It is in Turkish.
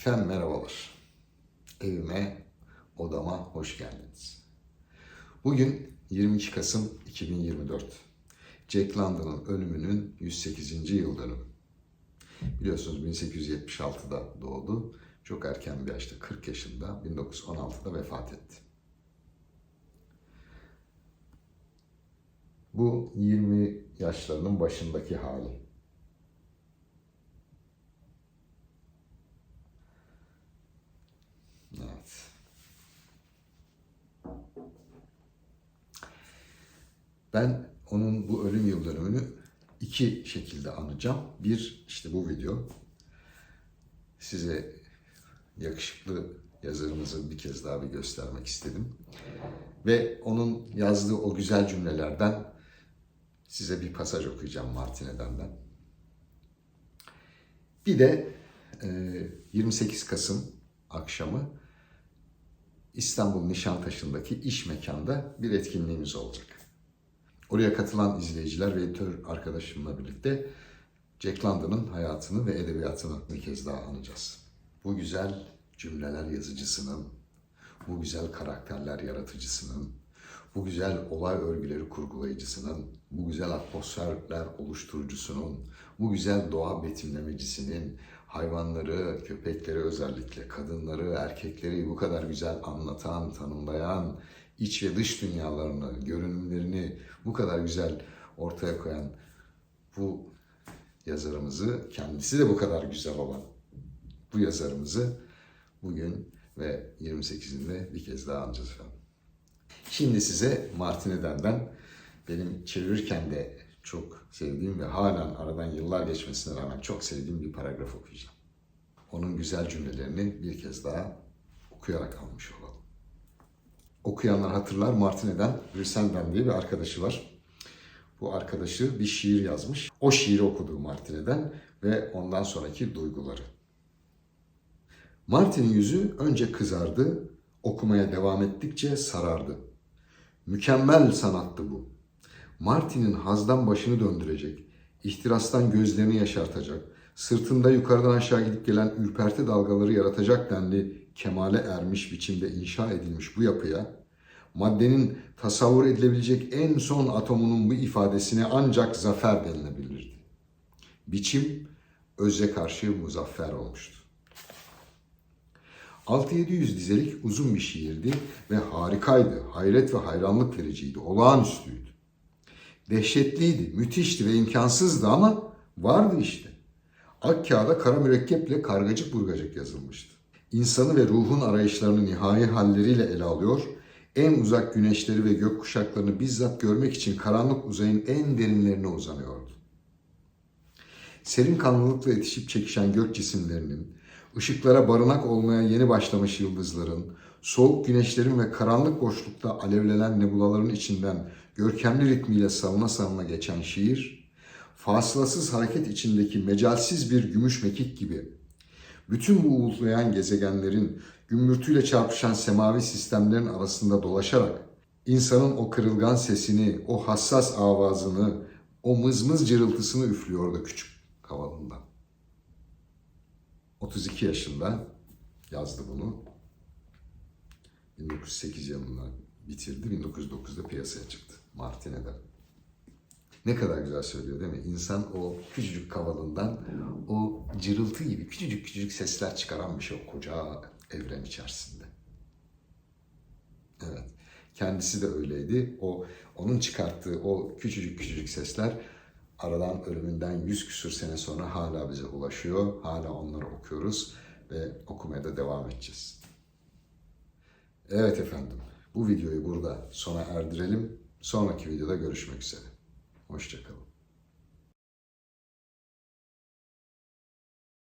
Efendim merhabalar. Evime, odama hoş geldiniz. Bugün 22 Kasım 2024. Jack London'ın ölümünün 108. yıl dönümü. Biliyorsunuz 1876'da doğdu. Çok erken bir yaşta 40 yaşında 1916'da vefat etti. Bu 20 yaşlarının başındaki hali. Ben onun bu ölüm yıl dönümünü iki şekilde anacağım. Bir işte bu video. Size yakışıklı yazarımızı bir kez daha bir göstermek istedim. Ve onun yazdığı o güzel cümlelerden size bir pasaj okuyacağım Martin Eden'den. Bir de e, 28 Kasım akşamı İstanbul Nişantaşı'ndaki iş mekanda bir etkinliğimiz olacak. Oraya katılan izleyiciler ve editör arkadaşımla birlikte Jack London'ın hayatını ve edebiyatını bir kez daha anacağız. Bu güzel cümleler yazıcısının, bu güzel karakterler yaratıcısının, bu güzel olay örgüleri kurgulayıcısının, bu güzel atmosferler oluşturucusunun, bu güzel doğa betimlemecisinin, hayvanları, köpekleri özellikle, kadınları, erkekleri bu kadar güzel anlatan, tanımlayan, iç ve dış dünyalarını, görünümlerini bu kadar güzel ortaya koyan bu yazarımızı, kendisi de bu kadar güzel olan bu yazarımızı bugün ve 28'inde bir kez daha anacağız efendim. Şimdi size Martin Eden'den benim çevirirken de çok sevdiğim ve halen aradan yıllar geçmesine rağmen çok sevdiğim bir paragraf okuyacağım. Onun güzel cümlelerini bir kez daha okuyarak almış olalım. Okuyanlar hatırlar Martin Eden, Brissenden diye bir arkadaşı var. Bu arkadaşı bir şiir yazmış. O şiiri okuduğu Martin Eden ve ondan sonraki duyguları. Martin'in yüzü önce kızardı, okumaya devam ettikçe sarardı. Mükemmel sanattı bu. Martin'in hazdan başını döndürecek, ihtirastan gözlerini yaşartacak, sırtında yukarıdan aşağı gidip gelen ürperti dalgaları yaratacak denli kemale ermiş biçimde inşa edilmiş bu yapıya, maddenin tasavvur edilebilecek en son atomunun bu ifadesine ancak zafer denilebilirdi. Biçim öze karşı muzaffer olmuştu. 6-700 dizelik uzun bir şiirdi ve harikaydı, hayret ve hayranlık vericiydi, olağanüstüydü. Dehşetliydi, müthişti ve imkansızdı ama vardı işte. Ak kağıda kara mürekkeple kargacık burgacık yazılmıştı. İnsanı ve ruhun arayışlarını nihai halleriyle ele alıyor, en uzak güneşleri ve gök kuşaklarını bizzat görmek için karanlık uzayın en derinlerine uzanıyordu. Serin kanlılıkla yetişip çekişen gök cisimlerinin, ışıklara barınak olmaya yeni başlamış yıldızların, soğuk güneşlerin ve karanlık boşlukta alevlenen nebulaların içinden görkemli ritmiyle salına salına geçen şiir, fasılasız hareket içindeki mecalsiz bir gümüş mekik gibi, bütün bu uğultulayan gezegenlerin gümbürtüyle çarpışan semavi sistemlerin arasında dolaşarak, insanın o kırılgan sesini, o hassas avazını, o mızmız cırıltısını üflüyordu küçük kavalından. 32 yaşında yazdı bunu. 1908 yılında bitirdi, 1909'da piyasaya çıktı. Martin Eden. Ne kadar güzel söylüyor değil mi? İnsan o küçücük kavalından o cırıltı gibi küçücük küçücük sesler çıkaranmış o koca evren içerisinde. Evet. Kendisi de öyleydi. O onun çıkarttığı o küçücük küçücük sesler aradan ölümünden yüz küsür sene sonra hala bize ulaşıyor. Hala onları okuyoruz ve okumaya da devam edeceğiz. Evet efendim, bu videoyu burada sona erdirelim. Sonraki videoda görüşmek üzere. Hoşçakalın.